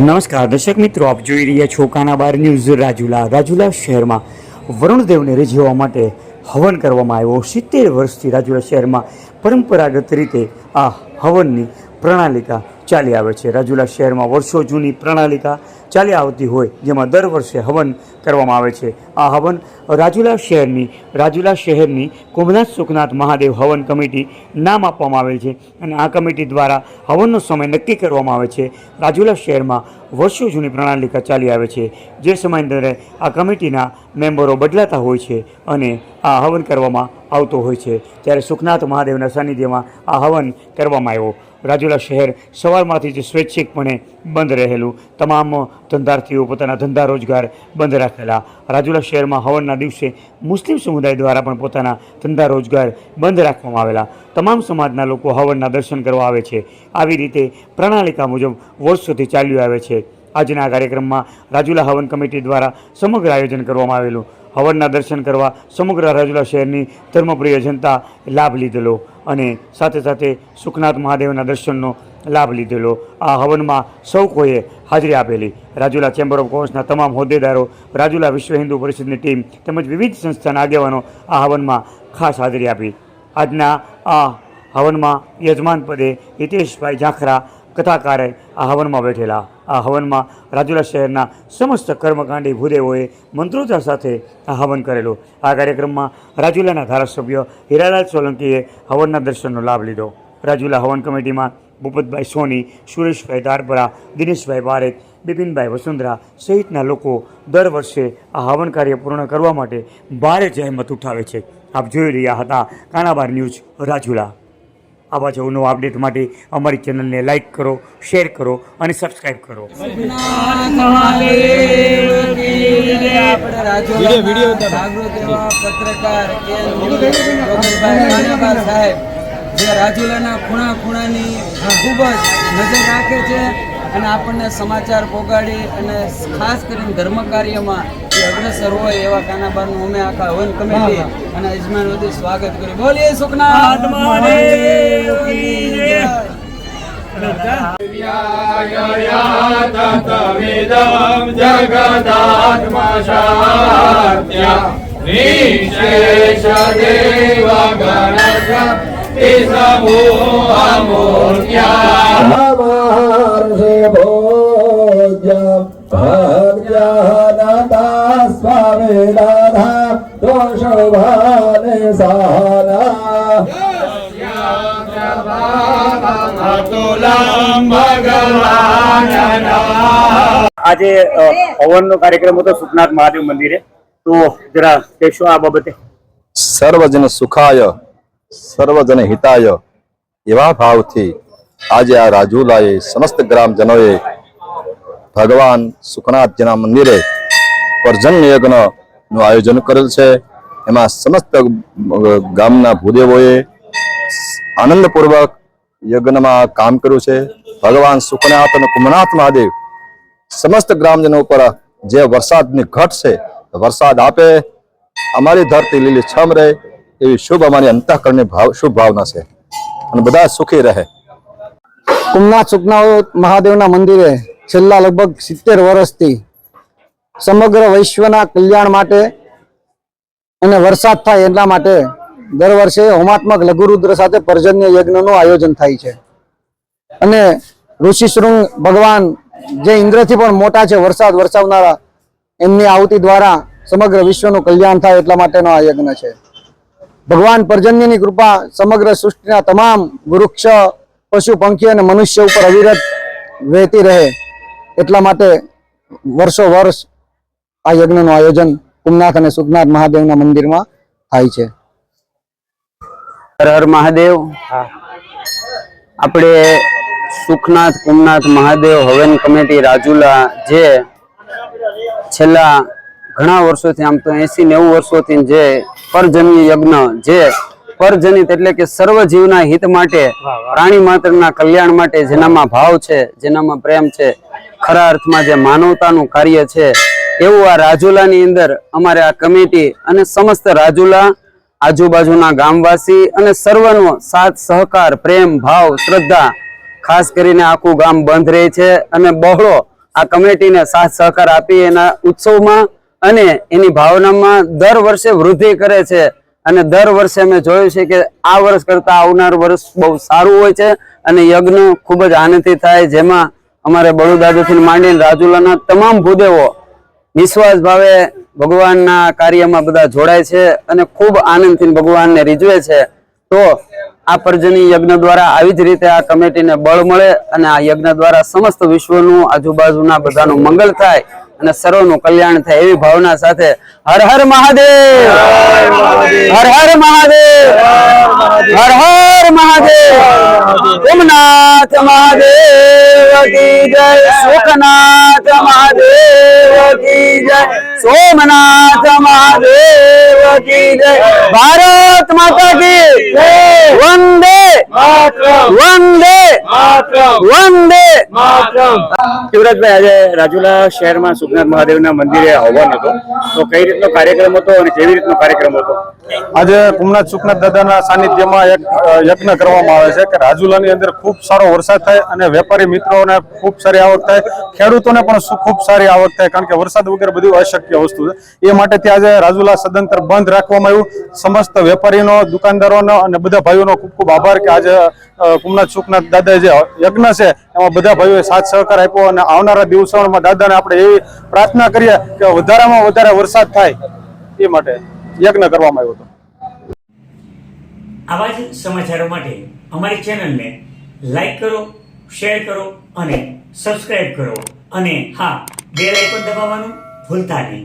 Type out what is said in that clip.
નમસ્કાર, દર્શક મિત્રો, આપ જોઈ રહ્યા છો કાનાબાર ન્યૂઝ રાજુલા. રાજુલા શહેરમાં વરુણદેવને રીઝવવા માટે હવન કરવામાં આવ્યો. સિત્તેર વર્ષથી રાજુલા શહેરમાં પરંપરાગત રીતે આ હવનની પ્રણાલિકા ચાલી આવે છે. રાજુલા શહેરમાં વર્ષો જૂની પ્રણાલિકા ચાલી આવતી હોય, જેમાં દર વર્ષે હવન કરવામાં આવે છે. આ હવન રાજુલા શહેરની રાજુલા શહેરની કુંભનાથ સુખનાથ મહાદેવ હવન કમિટી નામ આપવામાં આવેલ છે અને આ કમિટી દ્વારા હવનનો સમય નક્કી કરવામાં આવે છે. રાજુલા શહેરમાં વર્ષો જૂની પ્રણાલિકા ચાલી આવે છે. જે સમયાંતરે આ કમિટીના મેમ્બરો બદલાતા હોય છે અને આ હવન કરવામાં આવતો હોય છે. ત્યારે સુખનાથ મહાદેવના સાનિધ્યમાં આ હવન કરવામાં આવ્યો. રાજુલા શહેર સવારમાંથી જ સ્વૈચ્છિકપણે બંધ રહેલું. તમામ ધંધાર્થીઓ પોતાના ધંધા રોજગાર બંધ રાખેલા. રાજુલા શહેરમાં હવનના દિવસે મુસ્લિમ સમુદાય દ્વારા પણ પોતાના ધંધા રોજગાર બંધ રાખવામાં આવેલા. તમામ સમાજના લોકો હવનના દર્શન કરવા આવે છે. આવી રીતે પ્રણાલિકા મુજબ વર્ષોથી ચાલ્યું આવે છે. આજના કાર્યક્રમમાં રાજુલા હવન કમિટી દ્વારા સમગ્ર આયોજન કરવામાં આવેલું. હવનના દર્શન કરવા સમગ્ર રાજુલા શહેરની ધર્મપ્રિય જનતા લાભ લીધેલો. અને સાથે સાથે સુખનાથ મહાદેવના દર્શનનો લાભ લીધેલો. આ હવનમાં સૌ કોઈએ હાજરી આપેલી. રાજુલા ચેમ્બર ઓફ કોમર્સના તમામ હોદ્દેદારો, રાજુલા વિશ્વ હિન્દુ પરિષદની ટીમ તેમજ વિવિધ સંસ્થાના આગેવાનો આ હવનમાં ખાસ હાજરી આપી. આજના આ હવનમાં યજમાન પદે હિતેશભાઈ ઝાંખરા કથાકારે આ હવનમાં બેઠેલા. આ હવનમાં રાજુલા શહેરના સમસ્ત કર્મકાંડી ભૂદેવોએ મંત્રોચ્ચાર સાથે આ હવન કરેલું. આ કાર્યક્રમમાં રાજુલાના ધારાસભ્ય હીરાલાલ સોલંકીએ હવનના દર્શનનો લાભ લીધો. રાજુલા હવન કમિટીમાં ભૂપતભાઈ સોની, સુરેશભાઈ દારપરા દિનેશભાઈ પારેખ બિપિનભાઈ વસુંધરા સહિતના લોકો દર વર્ષે આ હવન કાર્ય પૂર્ણ કરવા માટે ભારે જહેમત ઉઠાવે છે. આપ જોઈ રહ્યા હતા કાણાબાર ન્યૂઝ રાજુલા. આવા જ નવા અપડેટ માટે અમારી ચેનલને લાઇક કરો શેર કરો અને સબસ્ક્રાઈબ કરો. પત્રકાર જે રાજુલાના ખૂણા ખૂણાની ખૂબ જ નજર રાખે છે. અને આપણને સમાચાર પોગાડી અને ખાસ કરીને ધર્મ કાર્યમાં જે અગ્રસર હોય એવા કાનાબાનું અમે આખા હવન કમિટી અને યજમાન વતી સ્વાગત કર્યું બોલીએ સુખના નિશેષ દેવ ગણેશ સમૂહમૂર્ત્યા મહર્ષિ અતુલં ભગવાનના આજે હવનનો કાર્યક્રમ હતો સુખનાથ મહાદેવ મંદિરે. તો જરા કહેશો આ બાબતે. સર્વજન સુખાય સર્વજન હિતાય એવા ભાવથી આજે આ રાજુલાએ સમસ્ત ગ્રામજનોએ ભગવાન સુખનાથજીના મંદિરે પર્જન્ય યજ્ઞ નું આયોજન કરેલ છે. એમાં સમસ્ત ગામના ભૂદેવોએ આનંદપૂર્વક યજ્ઞમાં કામ કર્યું છે. ભગવાન સુખનાથ અને કુમનાથ મહાદેવ સમસ્ત ગ્રામજનો ઉપર જે વરસાદની ઘટ છે, વરસાદ આપે, અમારી ધરતી લીલી છમ રહે, એવી શુભ અમારી અંતઃકરણની ભાવ, શુભ ભાવના છે. અને બધા સુખી રહે. કુમનાથ સુખનાથ મહાદેવના મંદિરે છેલ્લા લગભગ સિત્તેર વર્ષથી સમગ્ર વિશ્વના કલ્યાણ માટે અને વરસાદ થાય એટલા માટે દર વર્ષે હોમાત્મક લઘુરુદ્ર સાથે પર્જન્ય યજ્ઞનું આયોજન થાય છે. અને ઋષિશૃંગ ભગવાન જે ઇન્દ્રથી પણ મોટા છે, વરસાદ વરસાવનારા, એમની આહુતિ દ્વારા સમગ્ર વિશ્વનું કલ્યાણ થાય એટલા માટેનો આ યજ્ઞ છે. ભગવાન પર્જન્યની કૃપા સમગ્ર સૃષ્ટિના તમામ વૃક્ષ, પશુ, પંખી અને મનુષ્ય ઉપર અવિરત વહેતી રહે એટલા માટે વર્ષો વર્ષ આ યજ્ઞનું આયોજન કુમનાથ અને સુખનાથ મહાદેવના મંદિરમાં થાય છે. હર હર મહાદેવ. આપણે સુખનાથ કુમનાથ મહાદેવ હવન કમિટી રાજુલા જે છેલ્લા ઘણા વર્ષોથી આમ તો એસી નેવું વર્ષોથી જે પરજન્ય યજ્ઞ જે પરજનિત એટલે કે સર્વ જીવના હિત માટે પ્રાણી માત્રના કલ્યાણ માટે જેનામાં ભાવ છે જેનામાં પ્રેમ છે ખરા અર્થમાં જે માનવતાનું કાર્ય છે એવું આ રાજુલાની અંદર અમારે આ કમિટી અને સમસ્ત રાજુલા, આજુબાજુના ગામવાસી અને સર્વનો સાથ, સહકાર, પ્રેમ, ભાવ, શ્રદ્ધા, ખાસ કરીને આખું ગામ બંધ રહે છે અને બહોળો આ કમિટીને સાથ, સહકાર આપી એના ઉત્સવમાં અને એની ભાવનામાં દર વર્ષે વૃદ્ધિ કરે છે અને દર વર્ષે અમે જોયું છે કે આ વર્ષ કરતા આવનાર વર્ષ બહુ સારું હોય છે અને યજ્ઞ ખૂબ જ આનંદથી થાય, જેમાં અમારે બળુદાદુથી માંડીને રાજુલાના તમામ ભૂદેવો વિશ્વાસ ભાવે ભગવાનના કાર્યમાં બધા જોડાય છે અને ખૂબ આનંદથી ભગવાનને રીઝવે છે, તો આ પર્જની યજ્ઞ દ્વારા આવી જ રીતે આ કમિટીને બળ મળે અને આ યજ્ઞ દ્વારા સમસ્ત વિશ્વનું આજુબાજુના બધાનું મંગલ થાય અને સર્વનું કલ્યાણ થાય એવી ભાવના સાથે હર હર મહાદેવ! હર હર મહાદેવ! હર હર મહાદેવ! ઓમનાથ મહાદેવ! સુખનાથ મહાદેવ! કી જય સોમનાથ મહાદેવ કી જય ભારત માતા કી જય વંદે વંદે વંદે શિવરાજભાઈ આજે રાજુલા શહેરમાં સુખનાથ મહાદેવના મંદિરે હવન હતો. તો કઈ રીતનો કાર્યક્રમ હતો અને કેવી રીતનો કાર્યક્રમ હતો? આજે કુમનાથ સુખનાથ દાદાના સાનિધ્યમાં એક યજ્ઞ કરવામાં આવે છે કે રાજુલાની અંદર ખૂબ સારો વરસાદ થાય અને વેપારી મિત્રોને ખૂબ સારી આવક થાય. ખેડૂતોને પણ ખૂબ સારી આવક થાય કારણ કે વરસાદ વગર બધું અશક્ય વસ્તુ છે. એ માટે ત્યાં આજે રાજુલા સદંતર બંધ રાખવામાં આવ્યું. સમસ્ત વેપારીનો દુકાનદારોનો અને બધા ભાઈઓનો ખૂબ ખૂબ આભાર કે આજે કુમનાથ, સુખનાથ દાદા જે યજ્ઞ છે, એમાં બધા ભાઈઓએ સાથ સહકાર આપ્યો અને આવનારા દિવસોમાં દાદાને આપણે એવી પ્રાર્થના કરીએ કે વધારેમાં વધારે વરસાદ થાય એ માટે યજ્ઞ કરવામાં આવ્યો હતો. આવા જ સમાચારો માટે અમારી ચેનલને લાઈક કરો, શેર કરો અને સબસ્ક્રાઇબ કરો. અને હા, બેલ આઇકોન દબાવવાનું ભૂલતા નહીં.